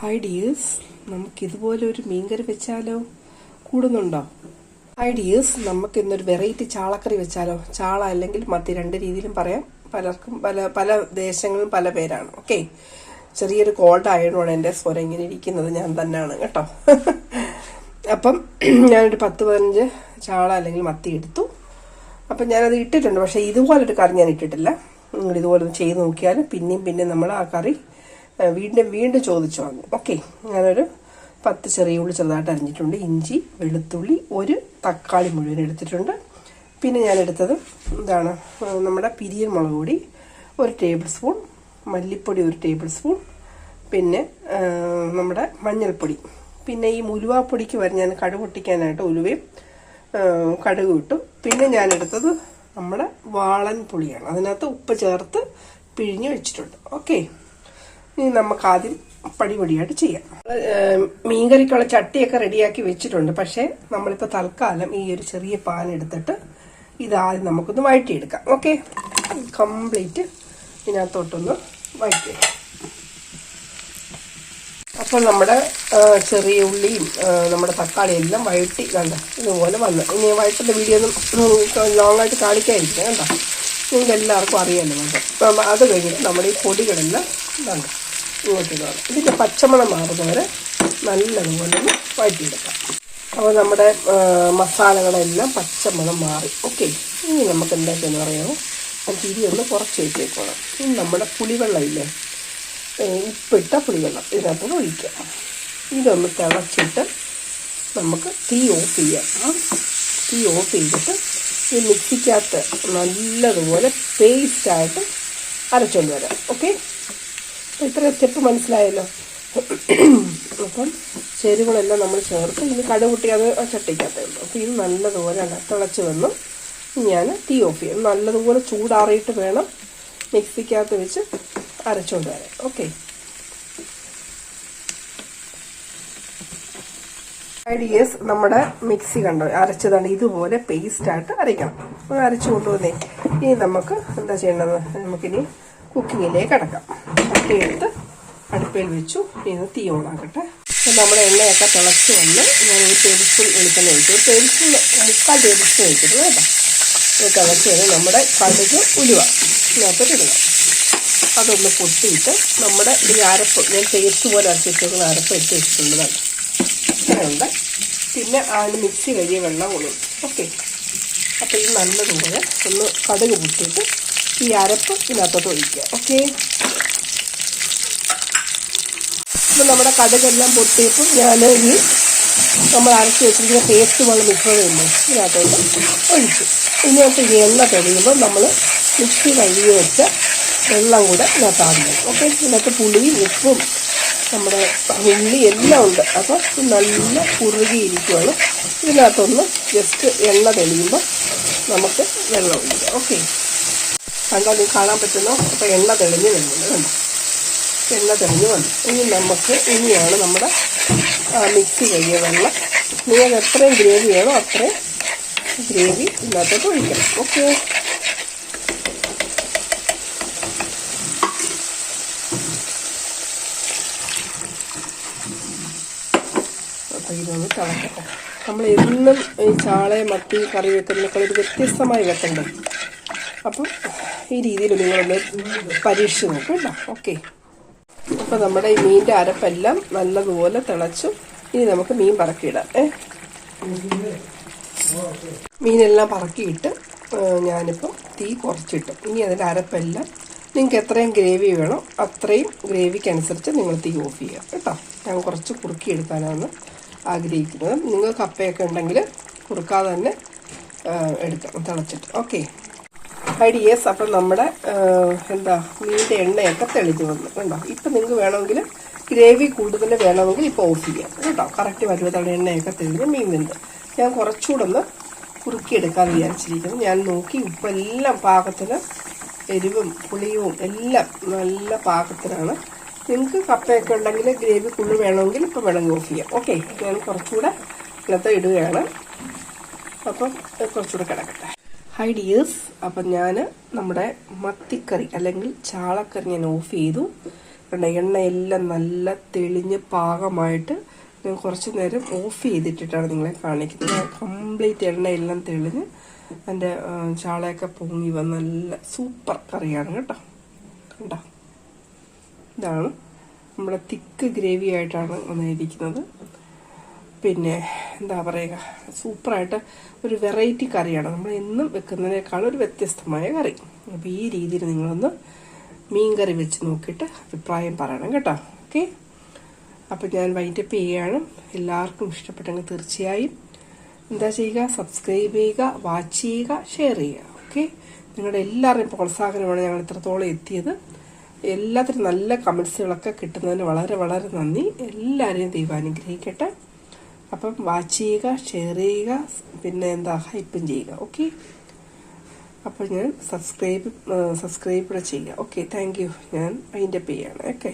Hi dears നമുക്ക് ഇതുപോലെ ഒരു മീൻകറി വെച്ചാലോ? കൂടുന്നുണ്ടോ? ഹായ് ഡിയേഴ്സ് നമുക്ക് ഇന്നൊരു വെറൈറ്റി ചാളക്കറി വെച്ചാലോ? ചാള അല്ലെങ്കിൽ മത്തി രണ്ട് രീതിയിലും പറയാം. പലർക്കും പല പല ദേശങ്ങളും പല പേരാണ്. ഓക്കെ ചെറിയൊരു കോൾഡ് ആയതുകൊണ്ടാണ് എന്റെ സ്വരം ഇങ്ങനെ ഇരിക്കുന്നത്. ഞാൻ തന്നെയാണ്. കേട്ടോ? അപ്പം ഞാനൊരു പത്ത് പതിനഞ്ച് ചാള അല്ലെങ്കിൽ മത്തി എടുത്തു. അപ്പം ഞാനത് ഇട്ടിട്ടുണ്ട്. പക്ഷേ ഇതുപോലൊരു കറി ഞാൻ ഇട്ടിട്ടില്ല. നിങ്ങൾ ഇതുപോലെ ചെയ്ത് നോക്കിയാൽ പിന്നെയും പിന്നെയും നമ്മൾ ആ കറി വീണ്ടും വീണ്ടും ചോദിച്ചു വന്നു. ഓക്കെ ഞാനൊരു പത്ത് ചെറിയ ഉള്ളി ചെറുതായിട്ട് അരിഞ്ഞിട്ടുണ്ട്. ഇഞ്ചി വെളുത്തുള്ളി ഒരു തക്കാളി മുഴുവൻ എടുത്തിട്ടുണ്ട്. പിന്നെ ഞാൻ എടുത്തത് എന്താണ് നമ്മുടെ പിരിയൻ മുളക് പൊടി ഒരു ടേബിൾ സ്പൂൺ മല്ലിപ്പൊടി ഒരു ടേബിൾ സ്പൂൺ പിന്നെ നമ്മുടെ മഞ്ഞൾപ്പൊടി. പിന്നെ ഈ ഉലുവാപ്പൊടിക്ക് വരെ ഞാൻ കടുക് പൊട്ടിക്കാനായിട്ട് ഉലുവയും കടുക് ഇട്ടു. പിന്നെ ഞാൻ എടുത്തത് നമ്മുടെ വാളൻ പുളിയാണ്. അതിനകത്ത് ഉപ്പ് ചേർത്ത് പിഴിഞ്ഞ് വെച്ചിട്ടുണ്ട്. ഓക്കെ ഇനി നമുക്ക് ആദ്യം പടിപടിയായിട്ട് ചെയ്യാം. മീൻകറിക്കുള്ള ചട്ടിയൊക്കെ റെഡിയാക്കി വെച്ചിട്ടുണ്ട്. പക്ഷേ നമ്മളിപ്പോൾ തൽക്കാലം ഈ ഒരു ചെറിയ പാൻ എടുത്തിട്ട് ഇത് ഇതാദ്യം നമുക്കൊന്ന് വഴറ്റിയെടുക്കാം. ഓക്കെ? കംപ്ലീറ്റ് ഇതിനകത്തോട്ടൊന്ന് വഴറ്റിയെടുക്കാം. അപ്പോൾ നമ്മുടെ ചെറിയ ഉള്ളിയും നമ്മുടെ തക്കാളി എല്ലാം വഴറ്റി കണ്ട? ഇതുപോലെ വന്നു. ഇനി വഴറ്റുന്ന വീഡിയോ ഒന്നും ലോങ് ആയിട്ട് കാണിക്കാതിരിക്കുക കണ്ടോ? നിങ്ങൾക്ക് എല്ലാവർക്കും അറിയാമല്ലോ അത് കഴിഞ്ഞിട്ട് നമ്മുടെ ഈ പൊടികളെല്ലാം ഇതാണ് ഇങ്ങോട്ട് ഇതിന്റെ പച്ചമണം മാറുന്നവരെ നല്ലതുപോലെ ഒന്ന് വഴറ്റിയെടുക്കാം. അപ്പോൾ നമ്മുടെ മസാലകളെല്ലാം പച്ചമണം മാറി. ഓക്കെ ഇനി നമുക്ക് എന്താക്കെന്ന് പറയാമോ? തിരി ഒന്ന് കുറച്ച് വെച്ചേക്കണം ഇനി നമ്മുടെ പുളിവെള്ളം ഇല്ലേ ഉപ്പിട്ട പുളിവെള്ളം ഇതിനകത്ത് ഒഴിക്കാം. ഇതൊന്ന് തിളച്ചിട്ട് നമുക്ക് തീ ഓഫ് ചെയ്യാം. തീ ഓഫ് ചെയ്തിട്ട് ഈ മിക്സിക്കകത്ത് നല്ലതുപോലെ പേസ്റ്റായിട്ട് അരച്ചുകൊണ്ട് വരാം. ഓക്കെ? ഇത്രയും സ്റ്റെപ്പ് മനസ്സിലായല്ലോ. അപ്പം ചേരുവകളെല്ലാം നമ്മൾ ചേർത്ത് ഇനി കടുകുട്ടി അത് ചട്ടിക്കാത്തേ ഉള്ളൂ അപ്പോൾ ഇത് നല്ലതുപോലെ തിളച്ച് വന്നു. ഞാൻ തീ ഓഫ് ചെയ്യും. നല്ലതുപോലെ ചൂടാറിയിട്ട് വേണം മിക്സിക്കകത്ത് വെച്ച് അരച്ചുകൊണ്ട് വരാം ഓക്കെ. ഐഡിയസ് നമ്മുടെ മിക്സി കണ്ടോ? അരച്ചതാണ്. ഇതുപോലെ പേസ്റ്റായിട്ട് അരയ്ക്കണം. അരച്ചു കൊണ്ടുവന്നേ. ഇനി നമുക്ക് എന്താ ചെയ്യേണ്ടത്? നമുക്കിനി കുക്കിങ്ങിലേക്ക് അടക്കാം തട്ടിയെടുത്ത് അടുപ്പിൽ വെച്ചു. ഇനി തീ ഓണാക്കട്ടെ അപ്പം നമ്മുടെ എണ്ണയൊക്കെ തിളച്ച് വന്ന് ഞാൻ ഒരു ടേബിൾ സ്പൂൺ വെളിച്ചെണ്ണ ഒഴിച്ചു. ഒരു ടേബിൾ സ്പൂൺ മുക്കാൽ ടേബിൾ സ്പൂൺ ഒഴിച്ചിട്ടുണ്ട് കേട്ടോ. ഇത് തിളച്ച് കഴിഞ്ഞ് നമ്മുടെ കടുക് ഉലുവ ഇതിനകത്തോട്ട് ഇടണം. അതൊന്ന് പൊട്ടിയിട്ട് നമ്മുടെ ഈ അരപ്പ് ഞാൻ ടേസ്റ്റ് പോലെ അരച്ചിട്ടുള്ള അരപ്പ് ഇട്ട് വെച്ചിട്ടുള്ളതാണ് അങ്ങനെയുണ്ട് പിന്നെ അതിന് മിക്സി കഴിയ വെള്ളം കൊള്ളും ഓക്കെ അപ്പോൾ ഇത് നല്ലതുപോലെ ഒന്ന് കടുക് പൊട്ടിയിട്ട് ഈ അരപ്പ് ഇതിനകത്തോട്ട് ഒഴിക്കുക ഓക്കെ ഇപ്പം നമ്മുടെ കടുകെല്ലാം പൊട്ടിയപ്പോൾ ഞാൻ ഈ നമ്മൾ അരച്ച് വെച്ചിരിക്കുന്ന പേസ്റ്റ് പോലെ മിശ്രിതമില്ലേ ഇതിനകത്തോട്ട് ഒഴിച്ചു. ഇതിനകത്ത് ഈ എണ്ണ തെളിയുമ്പോൾ നമ്മൾ മിക്സി കഴുകി വെച്ച വെള്ളം കൂടെ ഇതിനകത്ത് ആദ്യം ഓക്കെ ഇതിനകത്ത് പുളിയും ഉപ്പും നമ്മുടെ ഉള്ളി എല്ലാം ഉണ്ട്. അപ്പോൾ നല്ല കുറുകിയിരിക്കുകയാണ് ഇതിനകത്തൊന്ന് ജസ്റ്റ് എണ്ണ തെളിയുമ്പോൾ നമുക്ക് വെള്ളം ഒഴിക്കാം ഓക്കെ കണ്ടാൽ നിങ്ങൾക്ക് കാണാൻ പറ്റുന്നു? അപ്പോൾ എണ്ണ തെളിഞ്ഞ് വരുന്നുണ്ട് കണ്ടോ എണ്ണ തെളിഞ്ഞ് വന്നു. ഇനി നമുക്ക് ഇനിയാണ് നമ്മുടെ മിക്സ് ചെയ്യ വെള്ളം. നിങ്ങൾക്ക് എത്രയും ഗ്രേവി വേണോ അത്രയും ഗ്രേവി ഇതിനകത്തോട്ട് ഒഴിക്കണം. ഓക്കെ. നമ്മൾ എന്നും ഈ ചാളയും മത്തി കറി വെക്കുന്നതിനേക്കാൾ ഒരു വ്യത്യസ്തമായി വെക്കണ്ടേ അപ്പം ഈ രീതിയിൽ നിങ്ങളൊന്ന് പരീക്ഷിച്ച് നോക്കും കേട്ടോ. ഓക്കെ അപ്പോൾ നമ്മുടെ ഈ മീനിന്റെ അരപ്പെല്ലാം നല്ലതുപോലെ തിളച്ചു. ഇനി നമുക്ക് മീൻ പറക്കിയിടാം. ഏ? മീനെല്ലാം പറക്കിയിട്ട് ഞാനിപ്പോൾ തീ കുറച്ചിട്ടു. ഇനി അതിന്റെ അരപ്പെല്ലാം നിങ്ങൾക്ക് എത്രയും ഗ്രേവി വേണോ അത്രയും ഗ്രേവിക്കനുസരിച്ച് നിങ്ങൾ തീ ഓഫ് ചെയ്യുക കേട്ടോ. ഞാൻ കുറച്ച് കുറുക്കിയെടുക്കാനാണ് ആഗ്രഹിക്കുന്നത്. നിങ്ങൾക്ക് കപ്പയൊക്കെ ഉണ്ടെങ്കിൽ കുറുക്കാതെ തന്നെ എടുക്കണം എടുക്കാം തിളച്ചിട്ട്. ഓക്കെ ഐഡിയസ് അപ്പം നമ്മുടെ എന്താ മീനിന്റെ എണ്ണയൊക്കെ തെളിഞ്ഞു വന്നു. കണ്ടോ? ഇപ്പം നിങ്ങൾക്ക് വേണമെങ്കിൽ ഗ്രേവി കൂടുതൽ വേണമെങ്കിൽ ഇപ്പോൾ ഓഫ് ചെയ്യാം. കേട്ടോ? കറക്റ്റ് വരുവത്താണ് എണ്ണയൊക്കെ തെളിഞ്ഞ് മീൻ വെന്ത് ഞാൻ കുറച്ചുകൂടെ ഒന്ന് കുറുക്കിയെടുക്കാൻ വിചാരിച്ചിരിക്കുന്നു. ഞാൻ നോക്കി ഉപ്പെല്ലാം പാകത്തിന് എരിവും പുളിയും എല്ലാം നല്ല പാകത്തിനാണ്. നിങ്ങൾക്ക് കപ്പയൊക്കെ ഉണ്ടെങ്കിൽ ഗ്രേവി കൂടുതൽ വേണമെങ്കിൽ ഇപ്പം വേണമെങ്കിൽ ഓഫ് ചെയ്യാം. ഓക്കെ ഞാൻ കുറച്ചുകൂടെ ഇന്നത്തെ ഇടുകയാണ്. അപ്പം കുറച്ചുകൂടെ കിടക്കട്ടെ. ഹൈ ഡിയേഴ്സ് അപ്പം ഞാൻ നമ്മുടെ മത്തിക്കറി അല്ലെങ്കിൽ ചാളക്കറി ഞാൻ ഓഫ് ചെയ്തു. കണ്ട എണ്ണയെല്ലാം നല്ല തെളിഞ്ഞ് പാകമായിട്ട് ഞാൻ കുറച്ച് നേരം ഓഫ് ചെയ്തിട്ടിട്ടാണ് നിങ്ങളെ കാണിക്കുന്നത്. കംപ്ലീറ്റ് എണ്ണയെല്ലാം തെളിഞ്ഞ് എന്റെ ചാളയൊക്കെ പൊങ്ങി വന്ന നല്ല സൂപ്പർ കറിയാണ് കേട്ടോ. കണ്ടോ? ഇതാണ് നമ്മുടെ തിക്ക് ഗ്രേവി ആയിട്ടാണ് വന്നിരിക്കുന്നത്. പിന്നെ എന്താ പറയുക സൂപ്പറായിട്ട് ഒരു വെറൈറ്റി കറിയാണ്. നമ്മൾ എന്നും വെക്കുന്നതിനേക്കാൾ ഒരു വ്യത്യസ്തമായ കറി. അപ്പോൾ ഈ രീതിയിൽ നിങ്ങളൊന്ന് മീൻ കറി വെച്ച് നോക്കിയിട്ട് അഭിപ്രായം പറയണം കേട്ടോ. ഓക്കെ? അപ്പോൾ ഞാൻ വൈൻഡപ്പ് ചെയ്യുകയാണ്. എല്ലാവർക്കും ഇഷ്ടപ്പെട്ടെങ്കിൽ തീർച്ചയായും എന്താ ചെയ്യുക സബ്സ്ക്രൈബ് ചെയ്യുക വാച്ച് ചെയ്യുക ഷെയർ ചെയ്യുക. ഓക്കെ? നിങ്ങളുടെ എല്ലാവരുടെയും പ്രോത്സാഹനമാണ് ഞങ്ങൾ ഇത്രത്തോളം എത്തിയത്. എല്ലാത്തിനും നല്ല കമൻസുകളൊക്കെ കിട്ടുന്നതിന് വളരെ വളരെ നന്ദി. എല്ലാവരെയും ദൈവം അനുഗ്രഹിക്കട്ടെ. അപ്പം വാച്ച് ചെയ്യുക ഷെയർ ചെയ്യുക പിന്നെ എന്താ ഹൈപ്പും ചെയ്യുക ഓക്കെ അപ്പോൾ ഞാൻ സബ്സ്ക്രൈബ് സബ്സ്ക്രൈബ് കൂടെ ചെയ്യുക. ഓക്കെ താങ്ക് യു ഞാൻ അതിന്റെ പേ ആണ് ഓക്കെ